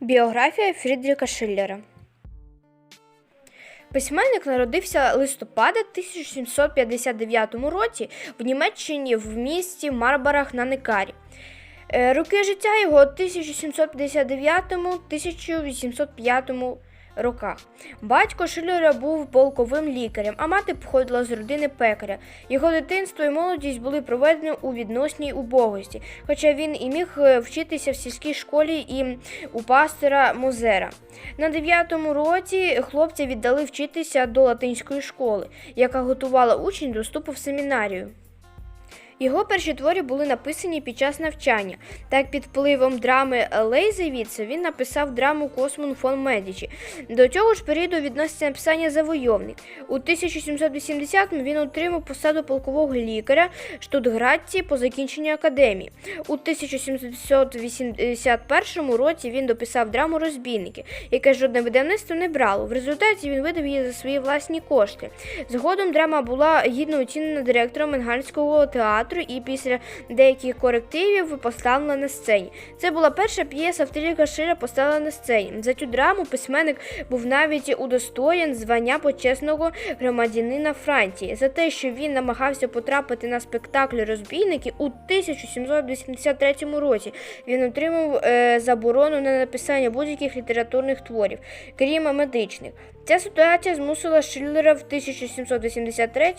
Біографія Фрідріка Шиллера Письменник народився листопада 1759 році в Німеччині в місті Марбарах на Некарі. Е, Роки життя його 1759-1805 роках. Батько Шиллера був полковим лікарем, а мати походила з родини пекаря. Його дитинство і молодість були проведені у відносній убогості, хоча він і міг е, вчитися в сільській школі і у пастора Мозера. На дев'ятому році хлопця віддали вчитися до латинської школи, яка готувала учнів до вступу в семінарію. Його перші твори були написані під час навчання. Так, під впливом драми Лейзевіца він написав драму Космон фон Медічі. До цього ж періоду відноситься написання Завойовник. У 1780-му він отримав посаду полкового лікаря в Штутгартці по закінченню академії. У 1781 році він дописав драму Розбійники, яке жодне видавництво не брало. В результаті він видав її за свої власні кошти. Згодом драма була гідно оцінена директором Енгальського театру і після деяких корективів поставлена на сцені. Це була перша п'єса Фрідріха Шира поставлена на сцені. За цю драму письменник був навіть удостоєн звання почесного громадянина Франції за те, що він намагався потрапити на спектакль розбійники у 1783 році. Він отримав е, заборону на написання будь-яких літературних творів, крім медичних. Ця ситуація змусила Шиллера в 1783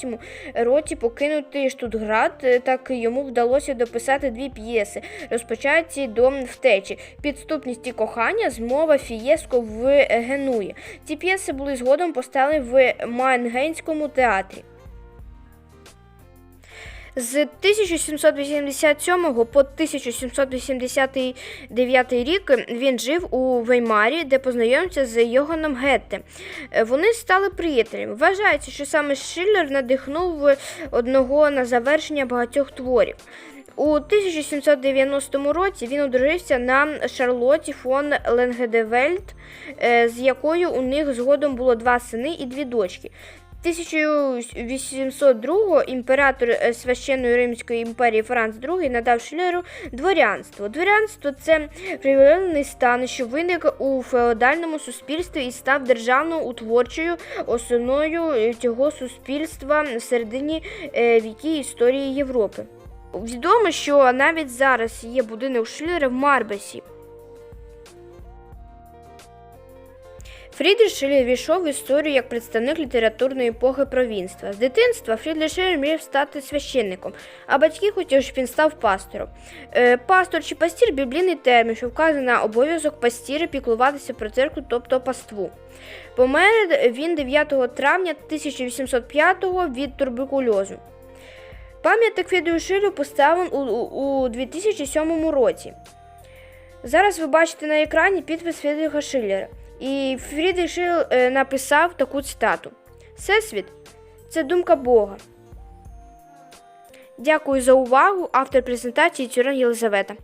році покинути Штутгарт. Так йому вдалося дописати дві п'єси, розпочаті до втечі: Підступність і кохання, змова фієско в Генуї. Ці п'єси були згодом поставлені в Майнгенському театрі. З 1787 по 1789 рік він жив у Веймарі, де познайомився з Йоганом Гетте. Е, Вони стали приятелями. Вважається, що саме Шиллер надихнув одного на завершення багатьох творів. У 1790 році він одружився на Шарлоті фон Ленгедевельд, е, з якою у них згодом було два сини і дві дочки. 1802 імператор е, священної Римської імперії Франц II надав Шиллеру дворянство. Дворянство це привілейний стан, що виник у феодальному суспільстві і став державною утворчою основною е, цього суспільства в середині е, віки історії Європи. Відомо, що навіть зараз є будинок Шиллера в Марбесі. Фрідріх Шиллер війшов в історію як представник літературної епохи провінства. З дитинства Фрідріх Шиллер мріяв стати священником, а батьки хотіли, щоб він став пастором. Е, пастор чи пастір біблійний термін, що вказує на обов'язок пастіра піклуватися про церкву, тобто паству. Помер він 9 травня 1805-го від туберкульозу. Пам'ятник Фрідріху Шиллеру поставлен у, у, у 2007 році. Зараз ви бачите на екрані підпис Фрідріха Шиллера. І Фрідріх Шил е, написав таку цитату: Всесвіт це думка Бога. Дякую за увагу. Автор презентації Тюрен Єлизавета.